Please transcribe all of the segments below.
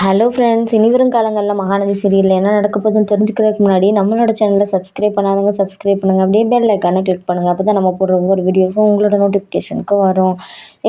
Hello friends இனி வரும் காலங்களில் மகாநதி சீரியலில் என்ன நடக்க போதுன்னு தெரிஞ்சுக்கிறதுக்கு முன்னாடி நம்மளோட சேனலை சப்ஸ்கிரைப் பண்ணாதவங்க சப்ஸ்கிரைப் பண்ணுங்கள் அப்படியே பெல் ஐக்கானை கிளிக் பண்ணுங்கள் அப்போ தான் நம்ம போடுற ஒவ்வொரு வீடியோஸும் உங்களோட நோட்டிஃபிகேஷனுக்கு வரும்.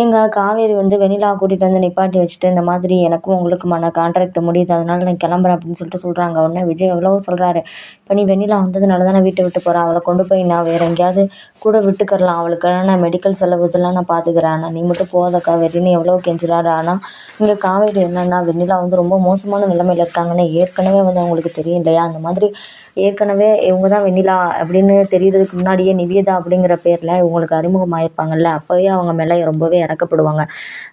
எங்கள் காவேரி வந்து வெண்ணிலா கூட்டிகிட்டு வந்து நிப்பாட்டி வச்சுட்டு இந்த மாதிரி எனக்கும் உங்களுக்குமான கான்ட்ராக்ட் முடியுது. அதனால் நான் கிளம்புறேன் அப்படின்னு சொல்லிட்டு சொல்கிறாங்க உடனே விஜய் எவ்வளவோ சொல்கிறாரு இப்போ நீ வெண்ணிலா வந்ததுனால தான் நான் வீட்டை விட்டு போகிறேன் அவளை கொண்டு போய் நான் வேறு எங்கேயாவது கூட விட்டுக்கரலாம் அவளுக்கு நான் மெடிக்கல் செலவு இதெல்லாம் நான் பார்த்துக்கிறேன் ஆனால் நீ மட்டும் போகாத காவேரின்னு எவ்வளோ கெஞ்சுறாரு. ஆனால் இங்கே காவேரி என்னென்னா வெண்ணிலா வந்து ரொம்ப மோசமான நிலைமையில் இருக்காங்கன்னு ஏற்கனவே வந்து அவங்களுக்கு தெரியும் இல்லையா அந்த மாதிரி ஏற்கனவே இவங்க தான் வெண்ணிலா அப்படின்னு தெரியறதுக்கு முன்னாடியே நிவேதா அப்படிங்கிற பேரில் இவங்களுக்கு அறிமுகமாயிருப்பாங்கல்ல அப்போவே அவங்க மேலே ரொம்பவே இறக்கப்படுவாங்க.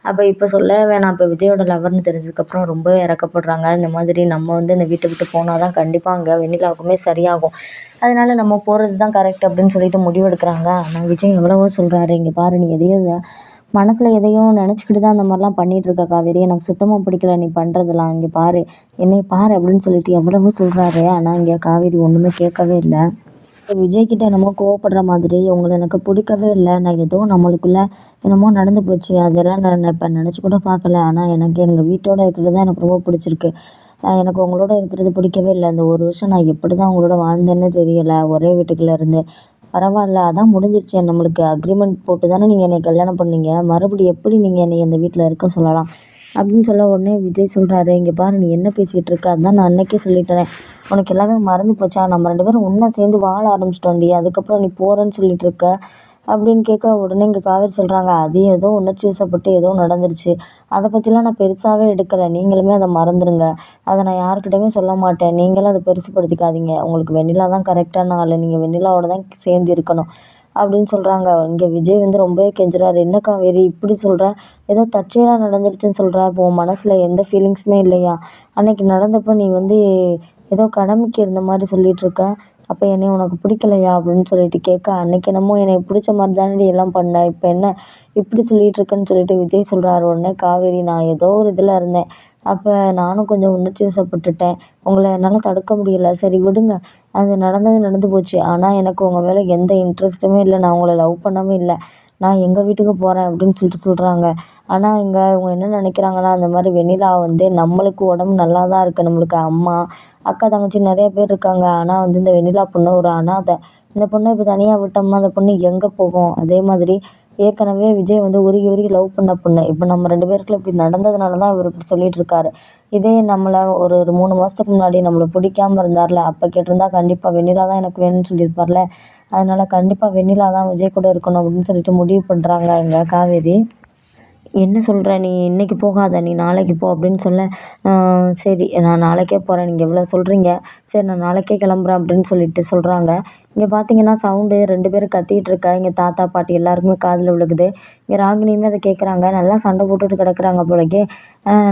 அப்போ இப்போ சொல்ல வேணாம். இப்போ விஜயோட லவர்னு தெரிஞ்சதுக்கப்புறம் ரொம்பவே இறக்கப்படுறாங்க. இந்த மாதிரி நம்ம வந்து இந்த வீட்டை விட்டு போனால் தான் கண்டிப்பாக அங்கே வெண்ணிலாவுக்குமே சரியாகும். அதனால் நம்ம போகிறது தான் கரெக்ட் அப்படின்னு சொல்லிட்டு முடிவெடுக்கிறாங்க. ஆனால் விஜய் எவ்வளவோ சொல்கிறாரு இங்கே பாரு நீ எதையும் மனசில் எதையும் நினச்சிக்கிட்டு தான் அந்த மாதிரிலாம் பண்ணிகிட்ருக்க காவேரி. எனக்கு சுத்தமாக பிடிக்கல நீ பண்ணுறதெல்லாம் இங்கே பாரு. என்னை பாரு அப்படின்னு சொல்லிட்டு எவ்வளவோ சொல்கிறாரு ஆனால் இங்கே காவேரி ஒன்றுமே கேட்கவே இல்லை. விஜய்கிட்ட என்னமோ கோவப்படுற மாதிரி உங்களை எனக்கு பிடிக்கவே இல்லை. நான் ஏதோ நம்மளுக்குள்ளே என்னமோ நடந்து போச்சு. அதெல்லாம் நான் இப்போ நினச்சி கூட பார்க்கல. ஆனால் எனக்கு எங்கள் வீட்டோட இருக்கிறது தான் எனக்கு ரொம்ப பிடிச்சிருக்கு. எனக்கு உங்களோட இருக்கிறது பிடிக்கவே இல்லை. இந்த ஒரு வருஷம் நான் எப்படி தான் உங்களோட வாழ்ந்தேன்னு தெரியலை. ஒரே வீட்டுக்குள்ளே இருந்து பரவாயில்ல அதான் முடிஞ்சிருச்சு. நம்மளுக்கு அக்ரிமெண்ட் போட்டு தானே நீங்கள் என்னை கல்யாணம் பண்ணீங்க. மறுபடியும் எப்படி நீங்கள் என்னை இந்த வீட்டில் இருக்க சொல்லலாம்? அப்படின்னு சொல்ல உடனே விஜய் சொல்கிறாரு இங்கே பாரு நீ என்ன பேசிகிட்டு இருக்க? அதான் நான் அன்னைக்கே சொல்லிட்டேன். உனக்கு எல்லாமே மறந்து போச்சா? நம்ம ரெண்டு பேரும் ஒன்றா சேர்ந்து வாழ ஆரம்பிச்சிட்டோண்டி அதுக்கப்புறம் நீ போகிறேன்னு சொல்லிட்டு இருக்க. அப்படின்னு கேட்க உடனே இங்கே காவேரி சொல்கிறாங்க அது ஏதோ உணர்ச்சி வசப்பட்டு ஏதோ நடந்துருச்சு. அதை பற்றிலாம் நான் பெருசாகவே எடுக்கலை. நீங்களுமே அதை மறந்துடுங்க அதை நான் யாருக்கிட்டையுமே சொல்ல மாட்டேன். நீங்களும் அதை பெருசுப்படுத்திக்காதீங்க. உங்களுக்கு வெண்ணிலா தான் கரெக்டான ஆள். நீங்கள் வெண்ணிலாவோட தான் சேர்ந்து இருக்கணும் அப்படின்னு சொல்கிறாங்க இங்கே விஜய் வந்து ரொம்பவே கெஞ்சுறாரு. என்ன காவேரி இப்படி சொல்கிற ஏதோ தற்செயலாக நடந்துருச்சுன்னு சொல்கிற இப்போ உன் மனசில் எந்த ஃபீலிங்ஸுமே இல்லையா? அன்னைக்கு நடந்தப்போ நீ வந்து ஏதோ கடமைக்கு இருந்த மாதிரி சொல்லிகிட்ருக்க அப்போ என்னை உனக்கு பிடிக்கலையா அப்படின்னு சொல்லிட்டு கேட்க அன்னைக்கு என்னமோ என்னை பிடிச்ச மாதிரி தானடி எல்லாம் பண்ண இப்போ என்ன இப்படி சொல்லிட்டு இருக்கேன்னு சொல்லிட்டு விஜய் சொல்கிறாரு உடனே காவேரி நான் ஏதோ ஒரு இதில் இருந்தேன். அப்போ நானும் கொஞ்சம் உணர்ச்சி வசப்பட்டுட்டேன். உங்களை என்னால் தடுக்க முடியல. சரி விடுங்க. அது நடந்தது நடந்து போச்சு. ஆனால் எனக்கு உங்கள் மேலே எந்த இன்ட்ரெஸ்ட்டுமே இல்லை. நான் உங்களை லவ் பண்ணவே இல்லை. நான் எங்கள் வீட்டுக்கு போகிறேன் அப்படின்னு சொல்லிட்டு சொல்கிறாங்க ஆனால் இங்கே இவங்க என்ன நினைக்கிறாங்கன்னா அந்த மாதிரி வெண்ணிலா வந்து நம்மளுக்கு உடம்பு நல்லா தான் இருக்குது நம்மளுக்கு அம்மா அக்கா தங்கச்சி நிறைய பேர் இருக்காங்க. ஆனால் வந்து இந்த வெண்ணிலா பொண்ணு ஒரு அனாதை. இந்த பொண்ணை இப்போ தனியாக விட்டோம்னா அந்த பொண்ணு எங்கே போகும்? அதே மாதிரி ஏற்கனவே விஜய் வந்து உருகி உருகி லவ் பண்ண பொண்ணு. இப்போ நம்ம ரெண்டு பேருக்குள்ள இப்படி நடந்ததுனால தான் இவர் இப்படி சொல்லிட்டு இருக்காரு. இதே நம்மளை ஒரு ஒரு மூணு மாதத்துக்கு முன்னாடி நம்மளை பிடிக்காம இருந்தார்ல அப்போ கேட்டிருந்தா கண்டிப்பாக வெண்ணிலா தான் எனக்கு வேணும்னு சொல்லியிருப்பார்ல. அதனால் கண்டிப்பாக வெண்ணிலா தான் விஜய் கூட இருக்கணும் அப்படின்னு சொல்லிட்டு முடிவு பண்ணுறாங்க இங்கே காவேரி. என்ன சொல்கிற நீ இன்றைக்கி போகாத நீ நாளைக்கு போ அப்படின்னு சொல்ல சரி நான் நாளைக்கே போகிறேன் நீங்கள் இவ்வளோ சொல்கிறீங்க சரி நான் நாளைக்கே கிளம்புறேன் அப்படின்னு சொல்லிட்டு சொல்கிறாங்க இங்கே பார்த்தீங்கன்னா சவுண்டு ரெண்டு பேரும் கத்திகிட்டு இருக்கா. இங்கே தாத்தா பாட்டி எல்லாருக்குமே காதில் விழுகுது. இங்கே ராகினியுமே அதை கேட்குறாங்க நல்லா சண்டை போட்டுட்டு கிடக்குறாங்க போலக்கே.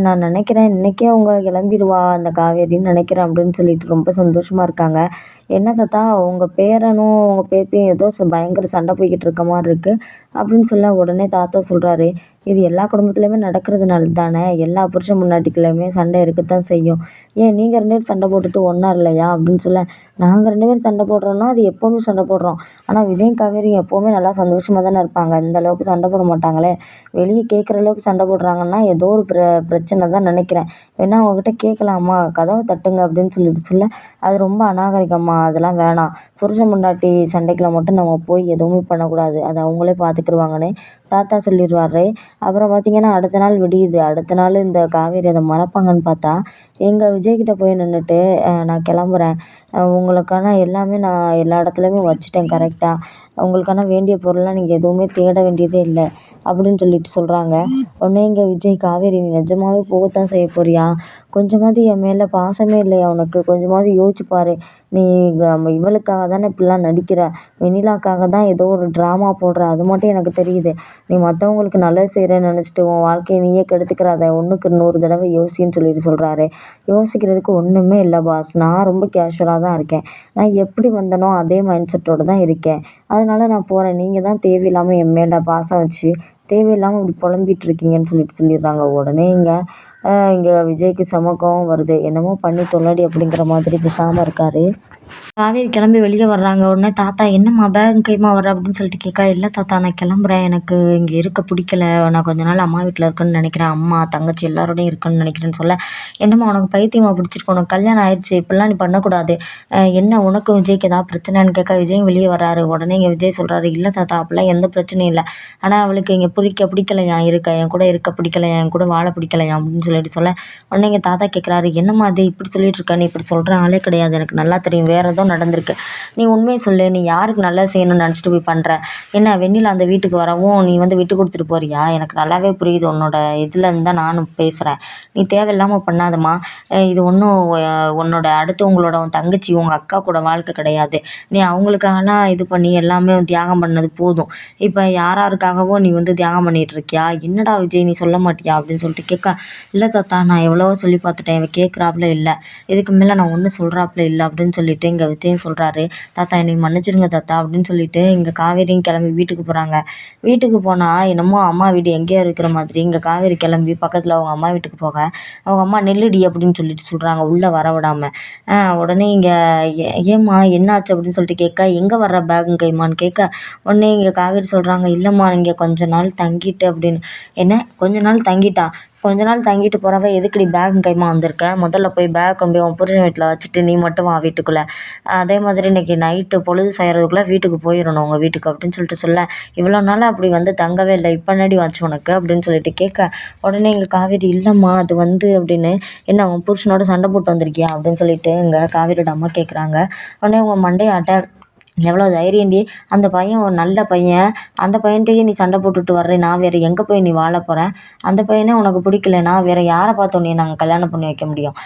நான் நினைக்கிறேன் இன்றைக்கே அவங்க கிளம்பிடுவா அந்த காவேரின்னு நினைக்கிறேன் அப்படின்னு சொல்லிட்டு ரொம்ப சந்தோஷமாக இருக்காங்க. என்ன தாத்தா உங்கள் பேரனும் உங்கள் பேத்தியும் ஏதோ பயங்கர சண்டை போய்கிட்டு இருக்க மாதிரி இருக்குது அப்படின்னு சொல்ல உடனே தாத்தா சொல்கிறாரு இது எல்லா குடும்பத்துலேயுமே நடக்கிறதுனால தானே எல்லா புருஷன் முன்னாட்டிக்குள்ளேயுமே சண்டை இருக்கத்தான் செய்யும். ஏன் நீங்கள் ரெண்டு பேரும் சண்டை போட்டுட்டு ஒன்றா இல்லையா? அப்படின்னு சொல்ல நாங்கள் ரெண்டு பேரும் சண்டை போடுறோன்னா அது எப்போவுமே சண்டை போடுறோம். ஆனால் விஜயும் காவேரியும் எப்போவுமே நல்லா சந்தோஷமாக தானே இருப்பாங்க. இந்த அளவுக்கு சண்டை போட மாட்டாங்களே? வெளியே கேட்குற அளவுக்கு சண்டை போடுறாங்கன்னா ஏதோ ஒரு பிர பிரச்சனை தான் நினைக்கிறேன். வேணா அவங்கக்கிட்ட கேட்கலாமா கதவை தட்டுங்க அப்படின்னு சொல்லிட்டு சொல்ல அது ரொம்ப அநாகரிகமாக அதெல்லாம் வேணாம். புருஷன் பொண்டாட்டி சண்டைக்குள்ள மட்டும் நம்ம போய் எதுவுமே பண்ணக்கூடாது. அதை அவங்களே பார்த்துக்கிருவாங்கன்னு தாத்தா சொல்லிடுவாரு. அப்புறம் பார்த்தீங்கன்னா அடுத்த நாள் விடியுது. அடுத்த நாள் இந்த காவேரி அதை மறப்பாங்கன்னு பார்த்தா எங்கள் விஜய்கிட்ட போய் நின்றுட்டு நான் கிளம்புறேன். உங்களுக்கான எல்லாமே நான் எல்லா இடத்துலையுமே வச்சுட்டேன் கரெக்டாக உங்களுக்கான வேண்டிய பொருள்லாம் நீங்கள் எதுவுமே தேட வேண்டியதே இல்லை. அப்படின்னு சொல்லிட்டு சொல்கிறாங்க உடனே இங்கே விஜய் காவேரி நீ நிஜமாவே போகத்தான் செய்ய போறியா? கொஞ்சமாவது என் மேலே பாசமே இல்லையா உனக்கு? கொஞ்சமாவது யோசிச்சு பாரு. நீ இவளுக்காக தானே இப்படிலாம் நடிக்கிற? வெண்ணிலாக்காக தான் ஏதோ ஒரு ட்ராமா போடுற. அது மட்டும் எனக்கு தெரியுது. நீ மற்றவங்களுக்கு நல்லது செய்கிறேன்னு நினச்சிட்டு உன் வாழ்க்கையை நீயே கெடுத்துக்கிறாத. ஒன்றுக்கு நூறு தடவை யோசின்னு சொல்லிட்டு சொல்கிறாரு யோசிக்கிறதுக்கு ஒன்றுமே இல்லை பாஸ் நான் ரொம்ப கேஷுவலாக தான் இருக்கேன். நான் எப்படி வந்தனோ அதே மைண்ட் செட்டோடு தான் இருக்கேன். அதனால் நான் போகிறேன் நீங்கள் தான் தேவையில்லாமல் என் மேலே பாசம் வச்சு தேவையில்லாமல் இப்படி புலம்பிட்டு இருக்கீங்கன்னு சொல்லிட்டு சொல்லிடுறாங்க உடனே இங்கே இங்கே விஜய்க்கு செம கோவம் வருது. என்னமோ பண்ணி தொல்லடி அப்படிங்கிற மாதிரி பேசாமல் இருக்கார். காவேரி கிளம்பி வெளியே வர்றாங்க. உடனே தாத்தா என்னம்மா பேக் கைமா வர அப்படின்னு சொல்லிட்டு கேட்கா இல்லை தாத்தா நான் கிளம்புறேன். எனக்கு இங்கே இருக்க பிடிக்கல. நான் கொஞ்ச நாள் அம்மா வீட்டில் இருக்கேன்னு நினைக்கிறேன். அம்மா தங்கச்சி எல்லாரோடையும் இருக்கேன்னு நினைக்கிறேன்னு சொல்ல என்னம்மா உனக்கு பைத்தியமா பிடிச்சிருக்கு. உனக்கு கல்யாணம் ஆயிடுச்சு இப்படிலாம் நீ பண்ணக்கூடாது. என்ன உனக்கு விஜய்க்கு ஏதாவது பிரச்சனைன்னு கேட்க விஜயும் வெளியே வராரு உடனே இங்கே விஜய் சொல்கிறாரு இல்லை தாத்தா அப்படிலாம் எந்த பிரச்சனையும் இல்லை. ஆனால் அவளுக்கு இங்கே பிடிக்க பிடிக்கலையா இருக்க என் கூட இருக்க பிடிக்கலையா என் கூட வாழ பிடிக்கலையா அப்படின்னு சொல்லிட்டு சொல்ல உடனே எங்கள் தாத்தா கேட்குறாரு என்னம்மா அது இப்படி சொல்லிட்டு இருக்க. நீ இப்படி சொல்கிற ஆளே கிடையாது. எனக்கு நல்லா தெரியும். வேறு ஏதோ நடந்திருக்கு. நீ உண்மையை சொல்லு நீ யாருக்கு நல்லா செய்யணும்னு நினச்சிட்டு போய் பண்ணுற என்ன வெண்ணிலா அந்த வீட்டுக்கு வரவும் நீ வந்து விட்டு கொடுத்துட்டு போறியா? எனக்கு நல்லாவே புரியுது உன்னோட இதில் தான் நானும் பேசுகிறேன் நீ தேவையில்லாமல் பண்ணாதம்மா. இது ஒன்றும் உன்னோட அடுத்து உங்களோட உன் தங்கச்சி உங்கள் அக்கா கூட வாழ்க்கை கிடையாது. நீ அவங்களுக்காகலாம் இது பண்ணி எல்லாமே தியாகம் பண்ணது போதும். இப்போ யாராருக்காகவும் நீ வந்து தியாகம் பண்ணிட்டு இருக்கியா? என்னடா விஜய் நீ சொல்ல மாட்டியா? அப்படின்னு சொல்லிட்டு கேட்க இல்லை தாத்தா நான் எவ்வளவோ சொல்லி பார்த்துட்டேன். இவன் கேட்குறாப்புல இல்லை. இதுக்கு மேலே நான் ஒன்றும் சொல்கிறாப்புல இல்லை. அப்படின்னு சொல்லிட்டு எங்கள் வித்தையும் சொல்கிறாரு தாத்தா என்னை மன்னிச்சிடுங்க தாத்தா அப்படின்னு சொல்லிட்டு இங்கே காவேரியும் கிளம்பி வீட்டுக்கு போகிறாங்க வீட்டுக்கு போனால் என்னமோ அம்மா வீடு எங்கேயோ இருக்கிற மாதிரி இங்கே காவேரி கிளம்பி பக்கத்தில் அவங்க அம்மா வீட்டுக்கு போக அவங்க அம்மா நெல்லுடி அப்படின்னு சொல்லிட்டு சொல்கிறாங்க உள்ளே வர விடாமல் உடனே இங்கே ஏம்மா என்னாச்சு? அப்படின்னு சொல்லிட்டு கேட்க எங்கே வர்ற பேகுங்க கைமான்னு கேட்க உடனே இங்கே காவேரி சொல்கிறாங்க இல்லைம்மா இங்கே கொஞ்ச நாள் தங்கிட்டு அப்படின்னு. என்ன? கொஞ்ச நாள் தங்கிட்டா? கொஞ்ச நாள் தங்கிட்டு போகிறவ எதுக்குடி பேக் கைமா வந்திருக்க? முதல்ல போய் பேக் கொண்டு போய் உன் புருஷன் வீட்டில் வச்சுட்டு நீ மட்டும் வா வீட்டுக்குள்ளே. அதே மாதிரி இன்னைக்கு நைட்டு பொழுது சாயறதுக்குள்ளே வீட்டுக்கு போயிடணும் உங்கள் வீட்டுக்கு அப்படின்னு சொல்லிட்டு சொல்ல. இவ்வளோ நாள் அப்படி வந்து தங்கவே இல்லை. இப்போ நடி வச்சு உனக்கு? அப்படின்னு சொல்லிட்டு கேட்க உடனே எங்கள் காவேரி இல்லைம்மா அது வந்து அப்படின்னு என்ன உன் புருஷனோட சண்டை போட்டு வந்திருக்கியா? அப்படின்னு சொல்லிட்டு எங்கள் காவேரியோட அம்மா கேட்குறாங்க உடனே உங்கள் மண்டையாட்ட எவ்வளோ தைரியம்டி அந்த பையன் ஒரு நல்ல பையன். அந்த பையன்கிட்டயே நீ சண்டை போட்டுட்டு வர்ற நான் வேறு எங்கே போய் நீ வாழ போகிற அந்த பையனே உனக்கு பிடிக்கலனா வேறு யாரை பார்த்து உன்னைய நாங்கள் கல்யாணம் பண்ணி வைக்க முடியும்?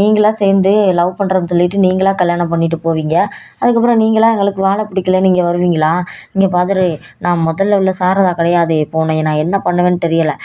நீங்களாக சேர்ந்து லவ் பண்ணுறோன்னு சொல்லிட்டு நீங்களாக கல்யாணம் பண்ணிட்டு போவீங்க? அதுக்கப்புறம் நீங்களாக எங்களுக்கு வாழ பிடிக்கல நீங்கள் வருவீங்களா? இங்கே பாத்துரு நான் முதல்ல உள்ள சாரதா கிடையாது இப்போ உன்னை நான் என்ன பண்ணுவேன்னு தெரியலை.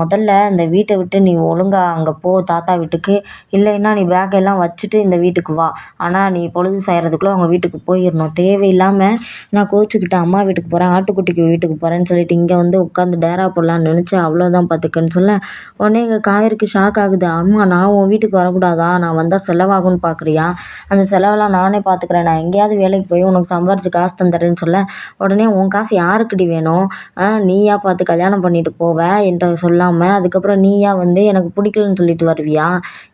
முதல்ல இந்த வீட்டை விட்டு நீ ஒழுங்காக அங்கே போ தாத்தா வீட்டுக்கு. இல்லைன்னா நீ பேக்கெல்லாம் வச்சுட்டு இந்த வீட்டுக்கு வா. ஆனால் நீ பொழுது சாயறதுக்குள்ளே அவங்க வீட்டுக்கு போயிடணும் தேவையில்லாமல் நான் கோச்சிக்கிட்டு அம்மா வீட்டுக்கு போகிறேன் ஆட்டுக்குட்டிக்கு வீட்டுக்கு போகிறேன்னு சொல்லிட்டு இங்கே வந்து உட்காந்து டேரா போடலான்னு நினச்சேன் அவ்வளோதான் பார்த்துக்கன்னு சொல்ல உடனே எங்கள் காவேரிக்கு ஷாக் ஆகுது. அம்மா நான் உன் வீட்டுக்கு வரக்கூடாதா? நான் வந்தால் செலவாகும்னு பார்க்குறியா அந்த செலவெல்லாம் நானே பார்த்துக்கிறேன் நான் எங்கேயாவது வேலைக்கு போய் உனக்கு சம்பாரிச்சு காசு தந்துடுறேன்னு சொல்ல உடனே உன் காசு யாருக்குடி வேணும்? நீயா பார்த்து கல்யாணம் பண்ணிட்டு போவ? என்கிட்ட சொல்லாமல் அதுக்கப்புறம் நீயா வந்து எனக்கு பிடிக்கலன்னு சொல்லிட்டு வருவியா?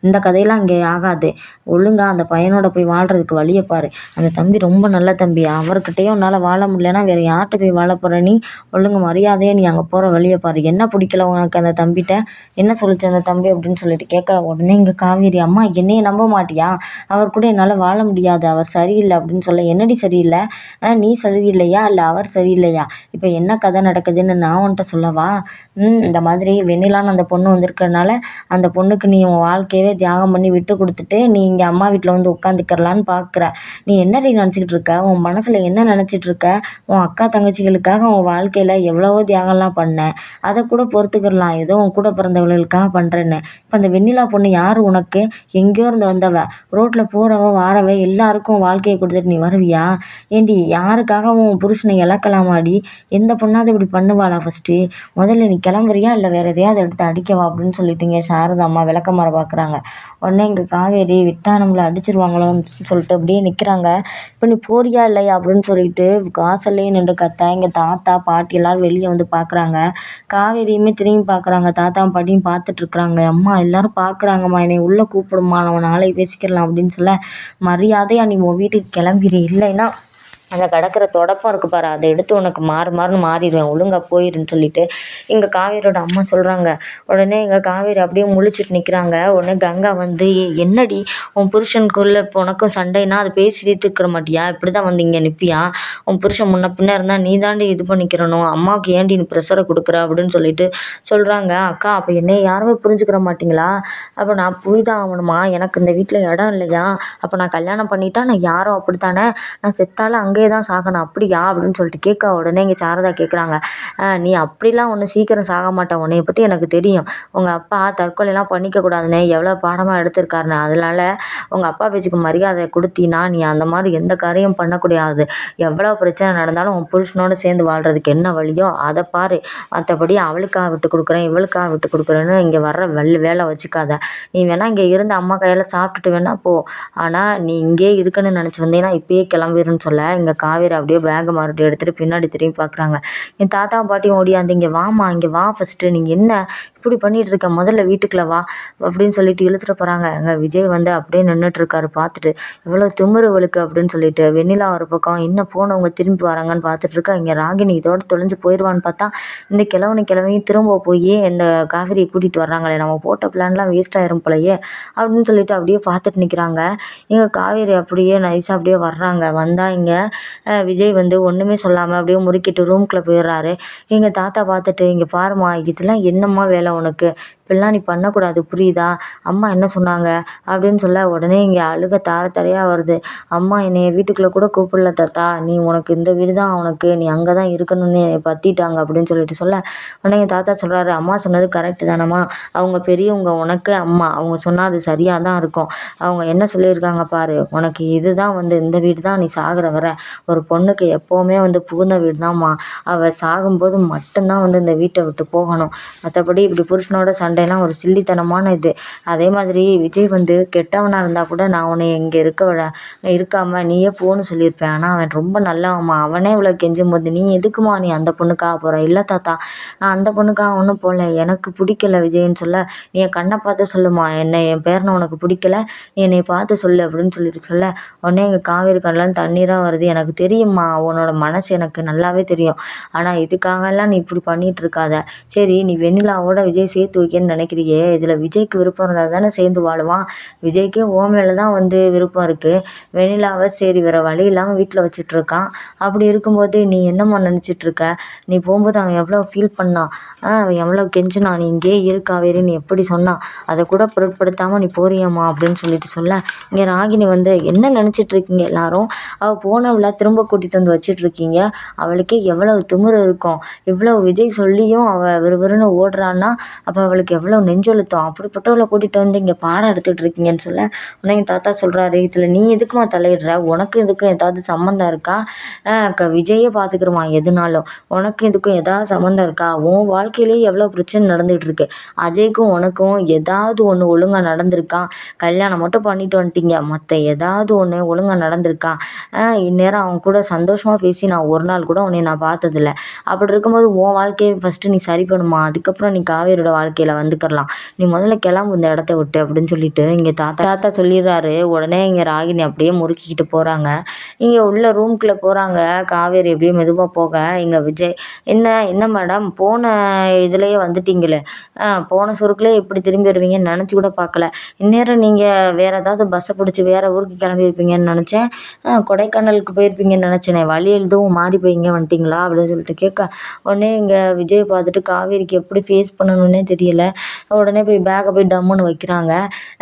இந்த கதையெல்லாம் இங்கே ஆகாது. ஒழுங்கா அந்த பையனோட போய் வாழ்கிறதுக்கு வழியை பாரு. அந்த தம்பி ரொம்ப நல்ல தம்பி அவர்கிட்டயே உன்னால் வாழ முடியலன்னா வேறு யார்கிட்ட போய் வாழ போகிற நீ ஒழுங்கு மரியாதையாக நீ அங்கே போகிற வழியை பாரு. என்ன பிடிக்கல உனக்கு அந்த தம்பிகிட்ட என்ன சொல்லிச்சு அந்த தம்பி அப்படின்னு சொல்லிட்டு கேட்க உடனே இங்கே காவேரி அம்மா என்னையே நம்ப மாட்டியா? அவர் கூட என்னால் வாழ முடியாது. அவர் சரியில்லை அப்படின்னு சொல்ல என்னடி சரியில்லை? நீ சரியில்லையா? இல்லை அவர் சரியில்லையா? இப்போ என்ன கதை நடக்குதுன்னு நான் உன்கிட்ட சொல்லவா? ம் இந்த மாதிரி வெண்ணிலான்னு அந்த பொண்ணு வந்திருக்கிறனால அந்த பொண்ணுக்கு நீ உன் வாழ்க்கையவே தியாகம் பண்ணி விட்டு கொடுத்துட்டு நீ இங்கே அம்மா வீட்டில் வந்து உட்காந்துக்கிறலான்னு பார்க்குற நீ என்னடி நினச்சிக்கிட்டு இருக்க? உன் மனசில் என்ன நினச்சிட்டு இருக்க உன் அக்கா தங்கச்சிகளுக்காக உன் வாழ்க்கையில் எவ்வளவோ தியாகம்லாம் பண்ண. அதை கூட பொறுத்துக்கிடலாம். ஏதோ உன் கூட பிறந்தவர்களுக்காக பண்ணுறேன்னு இப்போ அந்த வெண்ணிலா பொண்ணு யார் உனக்கு? எங்கேயோ இருந்து வந்தவ. ரோட்டில் போகிறவ வாரவ எல்லாருக்கும் வாழ்க்கையை கொடுத்துட்டு நீ வருவியா? ஏண்டி யாருக்காக உன் புருஷனை இழக்கலாமாடி? எந்த பொண்ணாவது இப்படி பண்ணுவாளா ஃபஸ்ட்டு முதல்ல நீ கிளம்புறியா? இல்லை வேறு எதையாவது எடுத்து அடிக்கவா அப்படின்னு சொல்லிட்டுங்க. சாரதா அம்மா விளக்கமாற பார்க்குறாங்க உடனே இங்கே காவேரி விட்டா நம்மளை அடிச்சிருவாங்களோன்னு சொல்லிட்டு அப்படியே நிற்கிறாங்க இப்போ நீ போறியா இல்லையா அப்படின்னு சொல்லிட்டு வாசல்லே நின்று கத்த எங்கள் தாத்தா பாட்டி எல்லாரும் வெளியே வந்து பார்க்குறாங்க காவேரியுமே திரும்பி பார்க்குறாங்க தாத்தா பாட்டியும் பார்த்துட்ருக்குறாங்க அம்மா எல்லாரும் பார்க்குறாங்கம்மா என்னை உள்ளே கூப்பிடுமா நம்ம நாளைக்கு பேசிக்கிடலாம் அப்படின்னு சொல்ல மரியாதையாக நீ உன் வீட்டுக்கு கிளம்பிடு இல்லைன்னா அந்த கிடக்குற தொடப்பம் இருக்குது பாரு அதை எடுத்து உனக்கு மாறு மாறுன்னு மாறிடுவேன். ஒழுங்கா போயிருன்னு சொல்லிட்டு இங்கே காவேரியோட அம்மா சொல்கிறாங்க உடனே இங்கே காவேரி அப்படியே முழிச்சிட்டு நிற்கிறாங்க உடனே கங்கா வந்து ஏ என்னடி? உன் புருஷனுக்குள்ள இப்போ உனக்கும் சண்டைனா அதை பேசிட்டு இருக்கிற மாட்டியா? இப்படி தான் வந்து இங்கே நிற்பியா உன் புருஷன் முன்ன பின்ன இருந்தால் நீ தாண்டி இது பண்ணிக்கிறணும். அம்மாவுக்கு ஏன்டி நீ ப்ரெஷரை கொடுக்குற? அப்படின்னு சொல்லிட்டு சொல்கிறாங்க அக்கா அப்போ என்னை யாருமே புரிஞ்சுக்கிற மாட்டீங்களா? அப்போ நான் போய் தான் ஆகணுமா? எனக்கு இந்த வீட்டில் இடம் இல்லையா? அப்போ நான் கல்யாணம் பண்ணிட்டா நான் யாரும் அப்படித்தானே? நான் செத்தாலும் அங்கேயே உன்னையே தான் சாகணும். அப்படியா? அப்படின்னு சொல்லிட்டு கேட்க உடனே இங்கே சாரதா கேட்குறாங்க நீ அப்படிலாம் ஒன்றும் சீக்கிரம் சாக மாட்டேன் உன்னைய பற்றி எனக்கு தெரியும். உங்கள் அப்பா தற்கொலைலாம் பண்ணிக்கக்கூடாதுன்னே எவ்வளோ பாடமாக எடுத்திருக்காருன்னு. அதனால் உங்கள் அப்பா பேச்சுக்கு மரியாதை கொடுத்தினா நீ அந்த மாதிரி எந்த காரியம் பண்ணக்கூடாது. எவ்வளோ பிரச்சனை நடந்தாலும் உன் புருஷனோடு சேர்ந்து வாழ்கிறதுக்கு என்ன வழியோ அதை பாரு. மற்றபடி அவளுக்காக விட்டு கொடுக்குறேன் இவளுக்காக விட்டு கொடுக்குறேன்னு இங்கே வர்ற வெள்ள வேலை வச்சுக்காத. நீ வேணால் இங்கே இருந்து அம்மா கையில் சாப்பிட்டுட்டு வேணால் போ. ஆனால் நீ இங்கேயே இருக்குன்னு நினச்சி வந்தீங்கன்னா இப்பயே கிளம்பிடுன்னு சொல்ல. இங்கே காவேரி அப்படியே பேகை மறுபடியும் எடுத்துகிட்டு பின்னாடி திரும்பி பார்க்குறாங்க என் தாத்தா பாட்டியும் ஓடியாந்து இங்கே வாமா இங்கே வா ஃபஸ்ட்டு நீங்கள் என்ன? இப்படி பண்ணிகிட்டு இருக்க? முதல்ல வீட்டுக்குள்ளே வா. அப்படின்னு சொல்லிட்டு இழுத்துட்டு போகிறாங்க அங்கே விஜய் வந்து அப்படியே நின்றுட்டுருக்காரு பார்த்துட்டு எவ்வளோ திமிரு இவளுக்கு அப்படின்னு சொல்லிட்டு வெண்ணிலா ஒரு பக்கம் இன்னும் போனவங்க திரும்பி வராங்கன்னு பார்த்துட்டு இருக்கா? இங்கே ராகினி இதோட தொலைஞ்சு போயிடுவான்னு பார்த்தா இந்த கிழவனு கிழவையும் திரும்ப போய் இந்த காவிரியை கூட்டிகிட்டு வர்றாங்களே. நம்ம போட்ட பிளான்லாம் வேஸ்ட் ஆயிரும் போலயே அப்படின்னு சொல்லிட்டு அப்படியே பார்த்துட்டு நிற்கிறாங்க இங்கே காவேரி அப்படியே நைஸாக அப்படியே வர்றாங்க. வந்தால் இங்கே விஜய் வந்து ஒன்றுமே சொல்லாமல் அப்படியே முறுக்கிட்டு ரூம்குள்ளே போயிடுறாரு. எங்கள் தாத்தா பார்த்துட்டு இங்கே பாருமா இதெல்லாம் என்னம்மா வேலை உனக்கு? இப்படிலாம் நீ பண்ணக்கூடாது புரியுதா? அம்மா என்ன சொன்னாங்க? அப்படின்னு சொல்ல உடனே இங்கே அழுக தார தரையாக வருது. அம்மா என்னைய வீட்டுக்குள்ளே கூட கூப்பிடல தாத்தா. நீ உனக்கு இந்த வீடு தான் உனக்கு. நீ அங்கே தான் இருக்கணும்னு பற்றிட்டாங்க அப்படின்னு சொல்லிட்டு சொல்ல உடனே எங்கள் தாத்தா சொல்கிறாரு அம்மா சொன்னது கரெக்டு தானம்மா. அவங்க பெரியவங்க உனக்கு அம்மா. அவங்க சொன்னால் அது சரியாக தான் இருக்கும். அவங்க என்ன சொல்லியிருக்காங்க பாரு உனக்கு இதுதான் வந்து இந்த வீடு தான் நீ சாகிற வர. ஒரு பொண்ணுக்கு எப்போவுமே வந்து புகுந்த வீடு தான்மா அவள் சாகும்போது மட்டும்தான் வந்து இந்த வீட்டை விட்டு போகணும். மற்றபடி இப்படி புருஷனோட சண்டைலாம் ஒரு சில்லித்தனமான இது. அதே மாதிரி விஜய் வந்து கெட்டவனாக இருந்தால் கூட நான் உன்னை இங்கே இருக்க விட இருக்காமல் நீயே போன்னு சொல்லியிருப்பேன். ஆனால் அவன் ரொம்ப நல்லவன்மா அவனே இவ்வளோ கெஞ்சும் போது நீ எதுக்குமா நீ அந்த பொண்ணுக்காக போகிற இல்லை தாத்தா நான் அந்த பொண்ணுக்காக ஒன்றும் போகல எனக்கு பிடிக்கல விஜய்ன்னு சொல்ல நீ என் கண்ணை பார்த்து சொல்லுமா என்னை என் பேரனை உனக்கு பிடிக்கல. நீ என்னை பார்த்து சொல்லு அப்படின்னு சொல்லிட்டு சொல்ல உடனே எங்கள் காவேரி கண்ணெலாம் தண்ணீராக வருது. எனக்கு தெரியும்மா உன்னோட மனசு எனக்கு நல்லாவே தெரியும். ஆனால் இதுக்காகலாம் நீ இப்படி பண்ணிகிட்டு இருக்காத சரி நீ வெண்ணிலாவோட விஜய் சேர்த்து வைக்கன்னு நினைக்கிறியே. இதில் விஜய்க்கு விருப்பம் இருந்தால் தானே சேர்ந்து வாழுவான். விஜய்க்கே ஓ மேலே தான் வந்து விருப்பம் இருக்குது வெண்ணிலாவை சரி வேறு வழி இல்லாமல் வீட்டில் வச்சிட்ருக்கான் அப்படி இருக்கும்போது நீ என்னம்மா நினச்சிட்ருக்க நீ போகும்போது அவன் எவ்வளோ ஃபீல் பண்ணான்? அவன் எவ்வளோ கெஞ்சினா நீ இங்கேயே இரு நீ எப்படி சொன்னான்? அதை கூட பொருட்படுத்தாமல் நீ போறியம்மா அப்படின்னு சொல்லிட்டு சொல்ல. இங்கே ராகினி வந்து என்ன நினச்சிட்ருக்கீங்க எல்லாரும்? அவள் போனவளை திரும்ப கூட்டிகிட்டு வந்து வச்சிட்ருக்கீங்க அவளுக்கே எவ்வளோ திமிரு இருக்கும். இவ்வளோ விஜய் சொல்லியும் அவள் விறுவிறுன்னு ஓடுறான்னா அப்போ அவளுக்கு எவ்வளோ நெஞ்செழுத்தம்? அப்படிப்பட்டவளை கூட்டிகிட்டு வந்து இங்கே பாடம் எடுத்துகிட்டு இருக்கீங்கன்னு சொல்ல உடனே எங்கள் தாத்தா சொல்கிறாரு இதில் நீ எதுக்குமா தலையிடுற? உனக்கு இதுக்கும் ஏதாவது சம்மந்தம் இருக்கா? க விஜயே பார்த்துக்கிறமா எதுனாலும். உனக்கும் இதுக்கும் ஏதாவது சம்மந்தம் இருக்கா? உன் வாழ்க்கையிலேயே எவ்வளோ பிரச்சனை நடந்துகிட்டு இருக்கு. அஜய்க்கும் உனக்கும் ஏதாவது ஒன்று ஒழுங்காக நடந்திருக்கா? கல்யாணம் மட்டும் பண்ணிட்டு வந்துட்டீங்க. மற்ற ஏதாவது ஒன்று ஒழுங்காக நடந்திருக்கா? இந்நேரம் அவன் கூட சந்தோஷமாக பேசி நான் ஒரு நாள் கூட உன்னை நான் பார்த்ததில்ல. அப்படி இருக்கும்போது உன் வாழ்க்கையை ஃபஸ்ட்டு நீ சரி பண்ணுமா? அதுக்கப்புறம் நீ காவேரியோட வாழ்க்கையில் வந்துக்கிறலாம். நீ முதல்ல கிளம்பு இந்த இடத்த விட்டு அப்படின்னு சொல்லிட்டு இங்கே தாத்தா தாத்தா சொல்லிடுறாரு. உடனே இங்கே ராகினி அப்படியே முறுக்கிக்கிட்டு போகிறாங்க இங்கே உள்ள ரூம்குள்ளே போகிறாங்க காவேரி அப்படியே மெதுவாக போக இங்கே விஜய் என்ன என்ன மேடம் போன இதுலேயே வந்துட்டீங்களே. போன சுருக்குலேயே இப்படி திரும்பி வருவீங்கன்னு நினச்சி கூட பார்க்கல. இந்நேரம் நீங்கள் வேறு ஏதாவது பஸ்ஸை பிடிச்சி வேறு ஊருக்கு கிளம்பியிருப்பீங்கன்னு நினச்சேன். கொடைக்கானலுக்கு போயிருப்பீங்கன்னு நினச்சேனே. வழி எதுவும் மாறி போய் இங்கே வந்துட்டிங்களா? அப்படின்னு சொல்லிட்டு கேட்க உடனே இங்கே விஜய் பார்த்துட்டு காவேரிக்கு எப்படி ஃபேஸ் பண்ணணும்னே தெரியல. உடனே போய் பேக்கை போய் டம்முன்னு வைக்கிறாங்க.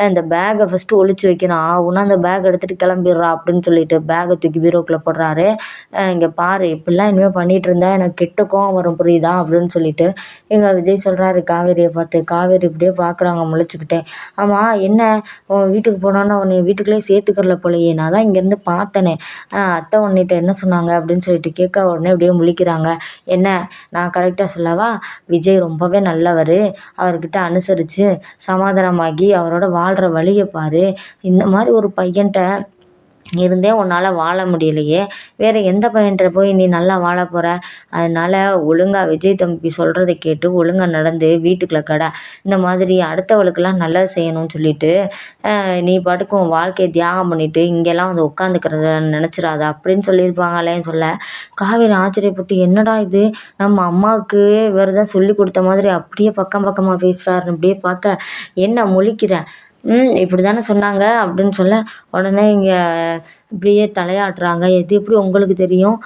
இந்த பேக்கை ஃபஸ்ட்டு ஒழிச்சு வைக்கிறான் ஆகுனா அந்த பேக் எடுத்துகிட்டு கிளம்பிடுறா அப்படின்னு சொல்லிட்டு பேக்கை தூக்கி பீரோக்குள்ளே போடுறாரு. இங்கே பாரு இப்படிலாம் இனிமேல் பண்ணிகிட்டு இருந்தா எனக்கு கெட்ட கோவம் வரும் புரியுதா? அப்படின்னு சொல்லிட்டு எங்கள் விஜய் சொல்கிறாரு காவேரியை பார்த்து. காவேரி இப்படியே பார்க்குறாங்க முழிச்சுக்கிட்டே. ஆமாம் என்ன? உன் வீட்டுக்கு போனோன்னா உன்னை வீட்டுக்குள்ளே சேர்த்துக்கறல போலையே. நான் தான் இங்கேருந்து பார்த்தனே. அத்தை உன்னிட்ட என்ன சொன்னாங்க அப்படின்னு சொல்லிட்டு கேட்க உடனே அப்படியே முழிக்கிறாங்க. என்ன நான் கரெக்டாக சொல்லவா? விஜய் ரொம்பவே நல்லவர். அவர்கிட்ட அனுசரித்து சமாதானமாகி அவரோட வாழ்கிற வழியை பார். இந்த மாதிரி ஒரு பையன்கிட்ட இருந்தே உன்னால் வாழ முடியலையே. வேறு எந்த பையன்கிட்ட போய் நீ நல்லா வாழ போகிற அதனால் ஒழுங்காக விஜய் தம்பி சொல்கிறத கேட்டு ஒழுங்காக நடந்து வீட்டுக்குள்ளே கடை. இந்த மாதிரி அடுத்தவளுக்கெல்லாம் நல்லது செய்யணும்னு சொல்லிட்டு நீ பாட்டுக்கு உன் வாழ்க்கையை தியாகம் பண்ணிவிட்டு இங்கெல்லாம் வந்து உட்காந்துக்கிறத நினச்சிடாத அப்படின்னு சொல்லியிருப்பாங்களேன்னு சொல்ல. காவேரி ஆச்சரியப்பட்டு என்னடா இது? நம்ம அம்மாவுக்கு வேறு தான் சொல்லி கொடுத்த மாதிரி அப்படியே பக்கம் பக்கமாக பேசுகிறாருன்னு அப்படியே பார்க்க. என்ன முழிக்கிற? ம் இப்படி தானே சொன்னாங்க. அப்படின்னு சொல்ல உடனே இங்கே இப்படியே தலையாட்டுறாங்க. இது எப்படி உங்களுக்கு தெரியும்?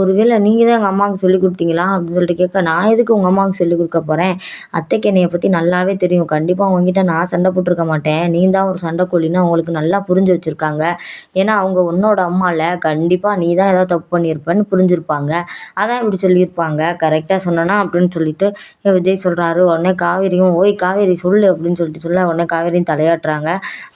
ஒருவேளை நீங்கள் தான் எங்கள் அம்மாவுக்கு சொல்லி கொடுத்தீங்களா? அப்படின்னு சொல்லிட்டு கேட்க நான் எதுக்கு உங்கள் அம்மாவுக்கு சொல்லி கொடுக்க போகிறேன் அத்தைக்கு என்னையை பற்றி நல்லாவே தெரியும். கண்டிப்பாக உங்ககிட்ட நான் சண்டை போட்டிருக்க மாட்டேன். நீ தான் ஒரு சண்டைக்கோழின்னு அவங்களுக்கு நல்லா புரிஞ்சு வச்சுருக்காங்க. ஏன்னா அவங்க உன்னோட அம்மாவில் கண்டிப்பாக நீ தான் ஏதாவது தப்பு பண்ணியிருப்பேன்னு புரிஞ்சிருப்பாங்க. அதான் இப்படி சொல்லியிருப்பாங்க. கரெக்டாக சொன்னேன்னா அப்படின்னு சொல்லிட்டு விஜய் சொல்கிறாரு உடனே காவேரியும் ஓய் காவேரி சொல்லு அப்படின்னு சொல்லிட்டு சொல்ல உடனே காவேரியும் தலையாட்டு பாராட்டுறாங்க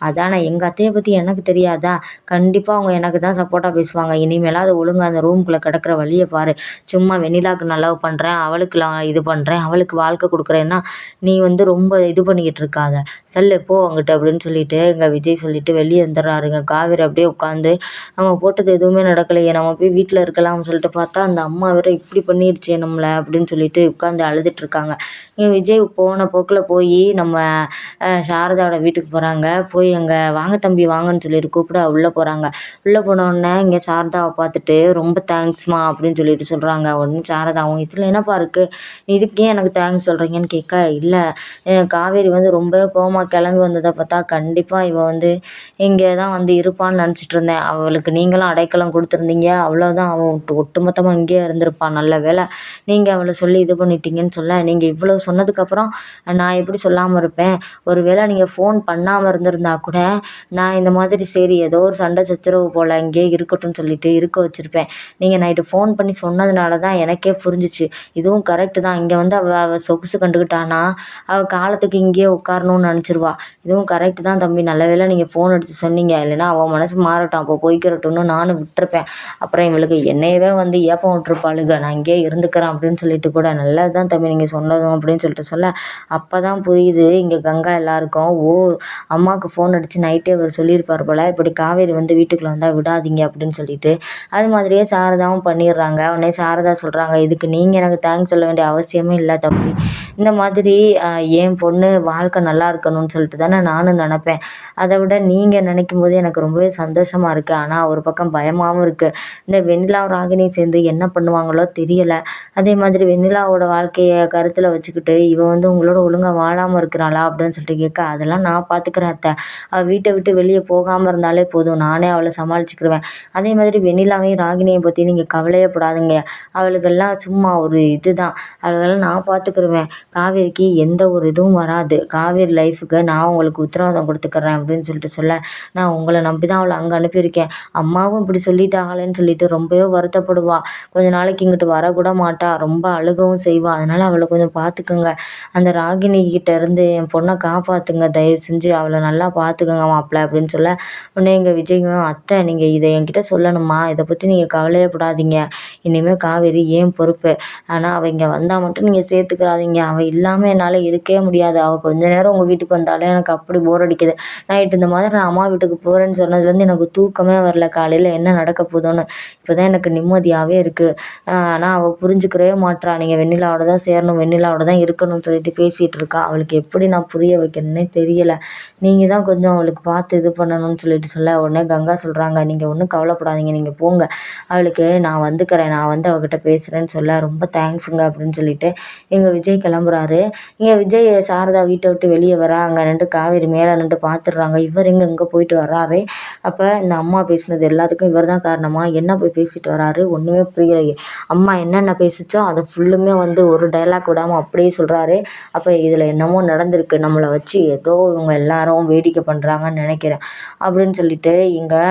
அதான் எங்கள் அத்தையை பற்றி எனக்கு தெரியாதா? கண்டிப்பாக அவங்க எனக்கு தான் சப்போர்ட்டாக பேசுவாங்க. இனிமேலாவது ஒழுங்காக அந்த ரூம்குள்ளே கிடக்கிற வழியை பாரு. சும்மா வெண்ணிலாவுக்கு நல்லா பண்ணுறேன் அவளுக்கு இது பண்ணுறேன் அவளுக்கு வாழ்க்கை கொடுக்குறேன்னா நீ வந்து ரொம்ப இது பண்ணிக்கிட்டு இருக்காத. செல்லு போ அங்கிட்டு அப்படின்னு சொல்லிட்டு எங்கள் விஜய் சொல்லிட்டு வெளியே வந்துடுறாருங்க. காவேரி அப்படியே உட்காந்து நம்ம போட்டது எதுவுமே நடக்கலையே நம்ம போய் வீட்டில் இருக்கலாம்னு சொல்லிட்டு பார்த்தா அந்த அம்மா வேற இப்படி பண்ணிருச்சு நம்மளை அப்படின்னு சொல்லிட்டு உட்காந்து அழுதுட்டு இருக்காங்க. இங்கே விஜய் போன போக்கில் போய் நம்ம சாரதாவோட வீட்டுக்கு போகிறாங்க போய் அங்கே வாங்க தம்பி வாங்கன்னு சொல்லிட்டு கூப்பிட உள்ளே போகிறாங்க உள்ளே போனோடனே இங்கே சாரதாவை பார்த்துட்டு ரொம்ப தேங்க்ஸ்மா அப்படின்னு சொல்லிட்டு சொல்கிறாங்க உடனே சாரதாவும் இதில் என்னப்பா இருக்குது இதுக்கே எனக்கு தேங்க்ஸ் சொல்கிறீங்கன்னு கேட்க இல்லை காவேரி வந்து ரொம்ப கோமா கிளம்பி வந்ததை பார்த்தா கண்டிப்பாக இவள் வந்து இங்கே தான் வந்து இருப்பான்னு நினச்சிட்டு இருந்தேன். அவளுக்கு நீங்களும் அடைக்கலம் கொடுத்துருந்தீங்க. அவ்வளோதான் அவள் ஒட்டு ஒட்டுமொத்தமாக இங்கேயே இருந்திருப்பாள் நல்ல வேலை நீங்கள் அவளை சொல்லி இது பண்ணிட்டீங்கன்னு சொல்ல நீங்கள் இவ்வளோ சொன்னதுக்கப்புறம் நான் எப்படி சொல்லாமல் இருப்பேன்? ஒரு வேளை நீங்கள் ஃபோன் பண்ணாமல் இருந்திருந்தா கூட நான் இந்த மாதிரி சரி ஏதோ ஒரு சண்டை சச்சரவு போல் இங்கேயே இருக்கட்டும்னு சொல்லிட்டு இருக்க வச்சுருப்பேன். நீங்கள் நைட்டு ஃபோன் பண்ணி சொன்னதுனால தான் எனக்கே புரிஞ்சிச்சு. இதுவும் கரெக்டு தான். இங்கே வந்து அவள் அவள் சொகுசு கண்டுக்கிட்டானா அவள் காலத்துக்கு இங்கேயே உட்காரணும்னு நினச்சிருவா. இதுவும் கரெக்டு தான் தம்பி. நல்ல வேளை நீங்கள் ஃபோன் அடித்து சொன்னீங்க. இல்லைன்னா அவள் மனசு மாறட்டும். அப்போ போய்க்கிறட்டும்னு நானும் விட்டுருப்பேன். அப்புறம் இவளுக்கு என்னையவே வந்து ஏப்பம் விட்டுருப்பாளுங்க. நான் இங்கேயே இருந்துக்கிறேன் அப்படின்னு சொல்லிட்டு கூட நல்லது தான் தம்பி. நீங்கள் சொன்னதும் அப்படின்னு சொல்லிட்டு சொல்ல அப்போ தான் புரியுது. இங்கே கங்கா எல்லாருக்கும் ஓ அம்மாவுக்கு ஃபோன் அடித்து நைட்டே அவர் சொல்லியிருப்பார் போல் இப்படி காவேரி வந்து வீட்டுக்குள்ளே வந்தால் விடாதீங்க அப்படின்னு சொல்லிட்டு. அது மாதிரியே சாரதாவும் பண்ணிடுறாங்க. உடனே சாரதா சொல்கிறாங்க இதுக்கு நீங்கள் எனக்கு தேங்க்ஸ் சொல்ல வேண்டிய அவசியமே இல்லை தம்பி. இந்த மாதிரி என் பொண்ணு வாழ்க்கை நல்லா இருக்கணும்னு சொல்லிட்டு தானே நானும் நினப்பேன். அதை விட நீங்கள் நினைக்கும் போது எனக்கு ரொம்பவே சந்தோஷமாக இருக்குது ஆனால் ஒரு பக்கம் பயமாகவும் இருக்குது இந்த வெண்ணிலா ராகினி சேர்ந்து என்ன பண்ணுவாங்களோ தெரியலை. அதே மாதிரி வெண்ணிலாவோட வாழ்க்கையை கருத்தில் வச்சுக்கிட்டு இவன் வந்து உங்களோட ஒழுங்காக வாழாமல் இருக்கிறாளா? அப்படின்னு சொல்லிட்டு கேட்க அதெல்லாம் நான் பார்த்துக்கிறேன் அத்தை. அவள் வீட்டை விட்டு வெளியே போகாமல் இருந்தாலே போதும். நானே அவளை சமாளிச்சுக்கிருவேன். அதே மாதிரி வெண்ணிலாவையும் ராகினியையும் பற்றி நீங்கள் கவலையே படாதுங்க. அவளுக்கெல்லாம் சும்மா ஒரு இது தான் அவளுக்கெல்லாம் நான் பார்த்துக்கிருவேன் காவேரிக்கு எந்த ஒரு இதுவும் வராது. காவேரி லைஃபுக்கு நான் உங்களுக்கு உத்தரவாதம் கொடுத்துக்கிறேன் அப்படின்னு சொல்லிட்டு சொல்ல நான் உங்களை நம்பி தான் அவளை அங்கே அனுப்பியிருக்கேன். அம்மாவும் இப்படி சொல்லிட்டாங்களேன்னு சொல்லிட்டு ரொம்பவே வருத்தப்படுவா. கொஞ்ச நாளைக்கு இங்கிட்டு வரக்கூட மாட்டா. ரொம்ப அழுகவும் செய்வா. அதனால் அவளை கொஞ்சம் பார்த்துக்குங்க அந்த ராகினி கிட்ட இருந்து என் பொண்ணை காப்பாற்றுங்க தயவு செஞ்சு அவளை நல்லா பார்த்துக்கோங்க மாப்பிள்ள அப்படின்னு சொல்ல உடனே எங்கள் விஜயும் அத்தை நீங்கள் இதை என்கிட்ட சொல்லணுமா இதை பற்றி நீங்கள் கவலையே படாதீங்க. இனிமேல் காவேரி ஏன் பொறுப்பு? ஆனால் அவள் இங்கே வந்தால் மட்டும் நீங்கள் சேர்த்துக்கிறாதீங்க. அவள் இல்லாமல் என்னால் இருக்கவே முடியாது. அவள் கொஞ்ச நேரம் உங்கள் வீட்டுக்கு வந்தாலே எனக்கு அப்படி போர் அடிக்குது. நைட்டு இந்த மாதிரி நான் அம்மா வீட்டுக்கு போகிறேன்னு சொன்னதுலேருந்து எனக்கு தூக்கமே வரல. காலையில் என்ன நடக்க போதோன்னு இப்போ தான் எனக்கு நிம்மதியாகவே இருக்குது ஆனால் அவள் புரிஞ்சுக்கிறவே மாட்றா. நீங்கள் வெண்ணிலாவோட தான் சேரணும் வெண்ணிலாவோட தான் இருக்கணும்னு சொல்லிட்டு பேசிகிட்டு இருக்கா. அவளுக்கு எப்படி நான் புரிய வைக்கணுன்னே தெரியலை. நீங்கள் தான் கொஞ்சம் அவளுக்கு பார்த்து இது பண்ணணும்னு சொல்லிட்டு சொல்ல உடனே கங்கா சொல்கிறாங்க நீங்கள் ஒன்றும் கவலைப்படாதீங்க நீங்கள் போங்க. அவளுக்கு நான் வந்துக்கிறேன் நான் வந்து அவகிட்ட பேசுகிறேன்னு சொல்ல ரொம்ப தேங்க்ஸுங்க அப்படின்னு சொல்லிட்டு எங்கள் விஜய் கிளம்புறாரு. இங்கே விஜய் சாரதா வீட்டை விட்டு வெளியே வர அங்கே நின்று காவேரி மேலே நின்று பார்த்துடுறாங்க இவர் எங்கே இங்கே போயிட்டு வர்றாரு. அப்போ இந்த அம்மா பேசினது எல்லாத்துக்கும் இவர் தான் காரணமாக என்ன போய் பேசிட்டு வராரு ஒன்றுமே புரியலையே. அம்மா என்னென்ன பேசிச்சோ அதை ஃபுல்லுமே வந்து ஒரு டைலாக் விடாமல் அப்படியே சொல்கிறாரு அப்போ இதில் என்னமோ நடந்திருக்கு. நம்மளை வச்சு ஏதோ இவங்க எல்லாரும் வேடிக்கை பண்ணுறாங்கன்னு நினைக்கிறேன். அப்படின்னு சொல்லிட்டு இங்கே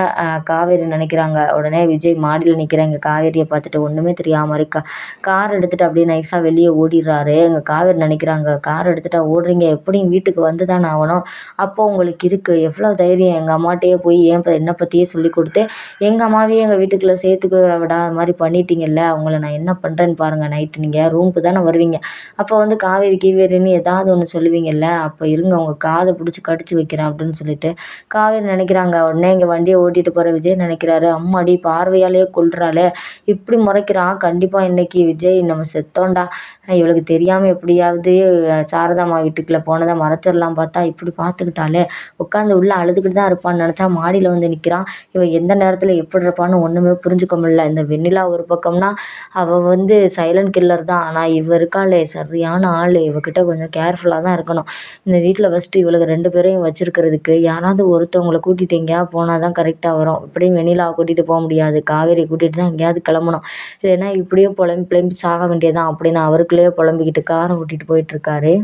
காவேரி நினைக்கிறாங்க. உடனே விஜய் மாடியில் நிற்கிறேன் இங்கே காவேரியை பார்த்துட்டு ஒன்றுமே தெரியாமல் இருக்கா? கார் எடுத்துகிட்டு அப்படியே நைஸாக வெளியே ஓடிடுறாரு. எங்கள் காவேரி நினைக்கிறாங்க கார் எடுத்துகிட்டா ஓடுறீங்க. எப்படியும் வீட்டுக்கு வந்து தானே ஆகணும். அப்போ உங்களுக்கு இருக்குது எவ்வளோ தைரியம்? எங்கள் அம்மாட்டையே போய் ஏன் என்னை பற்றியே சொல்லி கொடுத்து எங்கள் அம்மாவையே எங்கள் வீட்டுக்குள்ளே சேர்த்துக்க விடாத மாதிரி பண்ணிட்டீங்கல்ல. அவங்கள நான் என்ன பண்ணுறேன்னு பாருங்கள் நைட்டு நீங்கள் ரூமுக்கு தானே வருவீங்க. அப்போ வந்து காவேரி கீவேரின்னு ஏதாவது ஒன்று சொல்லுவீங்கல்ல. அப்போ இருங்க. உங்கள் காதை பிடிச்சி கடிச்சு வைக்கிறேன் அப்படின்னு சொல்லிட்டு காவேரி நினைக்கிறாங்க. உடனே இங்கே வண்டியை ஓட்டிகிட்டு போகிற விஜய் நினைக்கிறாரு. அம்மாடி பார்வையாலேயே கொள்றாளே இப்படி முறைக்கிறான். கண்டிப்பாக இன்னைக்கு விஜய் நம்ம செத்தோண்டா இவளுக்கு தெரியாமல் எப்படியாவது சாரதாமா வீட்டுக்குள்ளே போனதை மறைச்சிடலாம் பார்த்தா இப்படி பார்த்துக்கிட்டாலே உட்காந்து உள்ளே அழுதுகிட்டு தான் இருப்பான்னு நினச்சா மாடியில் வந்து நிற்கிறான் இவன் எந்த நேரத்தில் எப்படி இருப்பான்னு ஒன்றுமே புரிஞ்சுக்க முடியல. இந்த வெண்ணிலா ஒரு பக்கம்னா அவள் வந்து சைலண்ட் கில்லர் தான். ஆனால் இவ இருக்காளே சரியான ஆள். இவகிட்ட கொஞ்சம் கேர்ஃபுல்லாக தான் இருக்கணும். இந்த வீட்டில் ஃபஸ்ட்டு இவளுக்கு ரெண்டு பேரையும் வச்சிருக்கிறதுக்கு. யாராவது ஒருத்தவங்கள கூட்டிகிட்டு எங்கேயாவது போனால் தான் கரெக்டாக வரும். இப்படியும் வெண்ணிலாவை கூட்டிகிட்டு போக முடியாது. காவேரி கூட்டிகிட்டு தான் எங்கேயாவது கிளம்பணும். இல்லைன்னா இப்படியே புலம்பி புலம்பி சாக வேண்டியது தான் அப்படின்னு அவருக்குள்ளேயே புலம்பிக்கிட்டு காரை ஓட்டிகிட்டு போயிட்டுருக்காரு